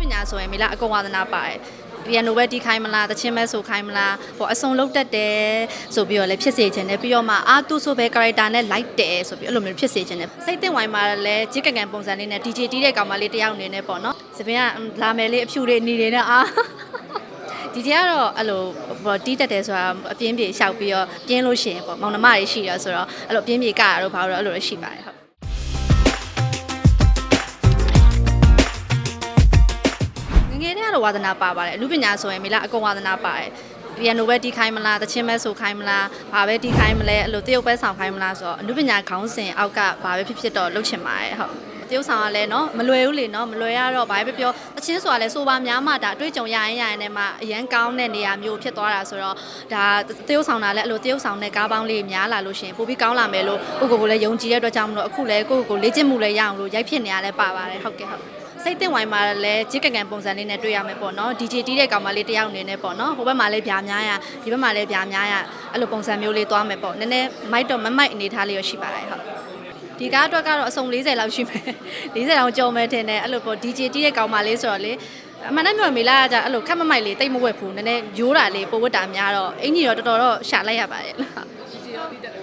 ပညာဆိုရင်မေလာအကုန်ဝါသနာပါတယ်ပီယနိုပဲတီးခိုင်းမလားတချင်းပဲဆိုခိုင်းမလားဟိုအစုံလုံးတက်တယ်ဆိုပြီးတော့လည်းဖြစ်စေခြင်းနဲ့ပြီးတော့မှအာတူဆိုပဲ character နဲ့ like တယ်ဆိုပြီးအဲ့လိုမျိုးဖြစ်စေခြင်းနဲ့စိတ်တင်ဝိုင်းမှာလည်းဂျစ်ကန်ကန်ပုံစံလေးနဲ့ DJ တီးတဲ့ကောင်မလေးတစ်ယောက်အနေနဲ့ပေါ့နော်စပင်ကလာမယ်လေးအဖြူလေးအနီလေးနဲ့အာဒီတည်းကတော့အဲ့လိုဟိုတီးတက်တယ်ဆိုတာအပြင်းပြေရှောက်ပြီးတော့ပြင်းလို့ရှိရင်ပေါ့မောင်နှမတွေရှိရဆိုတော့အဲ့လိုအပြင်းပြေကရတော့ဘာလို့အဲ့လိုရှိပါတယ်ဟုတ် တည်းကတော့ဝါသနာပါပါတယ်အမှုပညာဆိုရင်မေလာအကုန်ဝါသနာပါတယ်ပီယနိုပဲတီးခိုင်းမလားတချင်းပဲဆိုခိုင်းမလားဘာပဲတီးခိုင်းမလဲအဲ့လိုတရုပ်ပဲဆောင်ခိုင်းမလားဆိုတော့အမှုပညာခေါင်းစဉ်အောက်ကဘာပဲဖြစ်ဖြစ်တော့လုပ်ချင်ပါတယ်ဟုတ်တရုပ်ဆောင်ကလည်းเนาะမလွယ်ဘူးလေเนาะမလွယ်ရတော့ဘာပဲပြောတချင်းဆိုတာလည်းဆိုပါများမှဒါအတွေ့အကြုံရရင်ရရင်လည်းမှအရန်ကောင်းတဲ့နေရာမျိုးဖြစ်သွားတာဆိုတော့ဒါတရုပ်ဆောင်တာလည်းအဲ့လိုတရုပ်ဆောင်တဲ့ကားပေါင်းလေးများလာလို့ရှရင်ပိုပြီးကောင်းလာမယ်လို့ကိုကိုကိုလည်းယုံကြည်တဲ့အတွက်ကြောင့်မလို့အခုလည်းကိုကိုကိုလေ့ကျင့်မှုလည်းရအောင်လို့ရိုက်ဖြစ်နေရလဲပါပါတယ်ဟုတ်ကဲ့ဟုတ် စိတ်တင်ဝိုင်းမှာလည်းဂျစ်ကန်ကန်ပုံစံလေးနဲ့တွေ့ရမယ်ပေါ့နော် DJ တီးတဲ့ကောင်မလေးတစ်ယောက်အနေနဲ့ပေါ့နော်ဟိုဘက်မှာလည်းဗျာများရဒီဘက်မှာလည်းဗျာများရအဲ့လိုပုံစံမျိုးလေးသွားမယ်ပေါ့နည်းနည်းမိုက်တော့မမိုက်အနေထားလေးရရှိပါတယ်ဟုတ်ဒီကားအတွက်ကတော့အစုံ40လောက်ရှိမယ်40လောက်ကြော်မယ်ထင်တယ်အဲ့လိုပေါ့ DJ တီးတဲ့ကောင်မလေးဆိုတော့လေအမှန်တမ်းပြောရင်မေလာကကြအဲ့လိုခက်မမိုက်လေးတိတ်မဝက်ဘူးနည်းနည်းရိုးတာလေးပိုဝတ်တာများတော့အင်ကြီးတော့တော်တော်တော့ရှာလိုက်ရပါတယ်ဟုတ်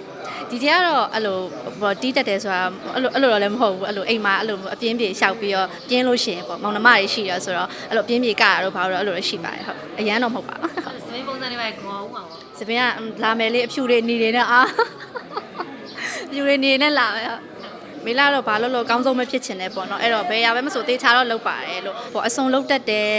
ဒီတည်းကတော့အဲ့လိုဟိုတီးတက်တယ်ဆိုတာအဲ့လိုအဲ့လိုတော့လည်းမဟုတ်ဘူးအဲ့လိုအိမ်မှာအဲ့လိုအပြင်းပြေရှောက်ပြီးတော့ပြင်းလို့ရှိရင်ပေါ့မောင်နှမတွေရှိရဆိုတော့အဲ့လိုပြင်းပြေကရတော့ဘာလို့အဲ့လိုလည်းရှိပါတယ်ဟုတ်အရန်တော့မဟုတ်ပါဘူးစပင်းပုံစံလေးပဲခေါ်ဦးမှာပေါ့စပင်ကလာမယ်လေးအဖြူလေးနေနေနဲ့အာအဖြူလေးနေနဲ့လာမယ်ဟုတ် မေလာတော့ဘာလို့လို့အကောင်းဆုံးပဲဖြစ်ချင်တယ်ပေါ့နော်အဲ့တော့ဘယ်ရပဲမဆိုတေးချတော့လောက်ပါတယ်လို့ဟိုအစုံလုံးတက်တယ်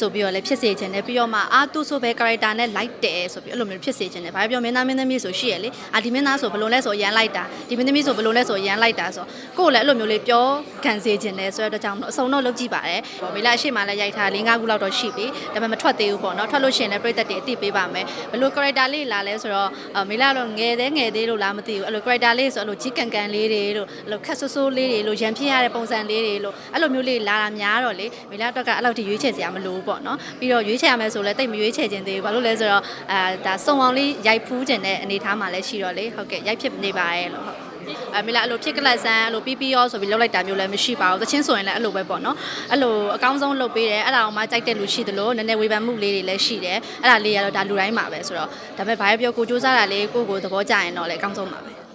ဆိုပြီးတော့လည်းဖြစ်စေချင်တယ်ပြီးတော့မှအာတူဆိုပဲ character နဲ့ like တယ်ဆိုပြီးအဲ့လိုမျိုးဖြစ်စေချင်တယ်ဘာပြောမင်းသားမင်းသမီးဆိုရှိရလေအာဒီမင်းသားဆိုဘယ်လိုလဲဆိုရန်လိုက်တာဒီမင်းသမီးဆိုဘယ်လိုလဲဆိုရန်လိုက်တာဆိုကိုယ်လည်းအဲ့လိုမျိုးလေးပြောခံစေချင်တယ်ဆိုတော့ကြောင့်မလို့အစုံတော့လုပ်ကြည့်ပါတယ်ဟိုမေလာအရှိမှလည်းရိုက်ထား၄၅ခုလောက်တော့ရှိပြီဒါပေမဲ့မထွက်သေးဘူးပေါ့နော်ထွက်လို့ရှိရင်လည်းပြည့်သက်တွေအသိပေးပါမယ်ဘယ်လို character လေးလာလဲဆိုတော့အာမေလာတော့ငယ်သေးငယ်သေးလို့လားမသိဘူးအဲ့လို character လေးဆိုအဲ့လိုကြီးကန်ကန်လေးတွေလို့အဲ့လိုခက်ဆိုးဆိုးလေးတွေလို့ရန်ဖြစ်ရတဲ့ပုံစံလေးတွေလို့အဲ့လိုမျိုးလေးလာတာများတော့လေမေလာတော့ကအဲ့လောက်ထိရွေးချယ်စရာမလိုဘူးပေါ့နော်ပြီးတော့ရွေးချယ်ရမယ်ဆိုလဲတိတ်မရွေးချယ်ခြင်းသေးဘူးဘာလို့လဲဆိုတော့အာဒါစုံအောင်လေးရိုက်ဖူးခြင်းတဲ့အနေထားမှာလည်းရှိတော့လေဟုတ်ကဲ့ရိုက်ဖြစ်နေပါရဲ့လို့ဟုတ်အမေလာအဲ့လိုဖြစ်ကလတ်ဆန်းအဲ့လိုပီပီရောဆိုပြီးလောက်လိုက်တာမျိုးလည်းမရှိပါဘူးတချင်းဆိုရင်လည်းအဲ့လိုပဲပေါ့နော်အဲ့လိုအကောင်းဆုံးလုပ်ပေးတယ်အဲ့ဒါအောင်မှကြိုက်တဲ့လူရှိသလိုနည်းနည်းဝေဖန်မှုလေးတွေလည်းရှိတယ်အဲ့ဒါလေးကတော့ဒါလူတိုင်းမှာပဲဆိုတော့ဒါပေမဲ့ဘာပဲပြောကိုစူးစမ်းတာလေးကိုကိုသဘောကျရင်တော့လည်းအကောင်းဆုံးပါပဲ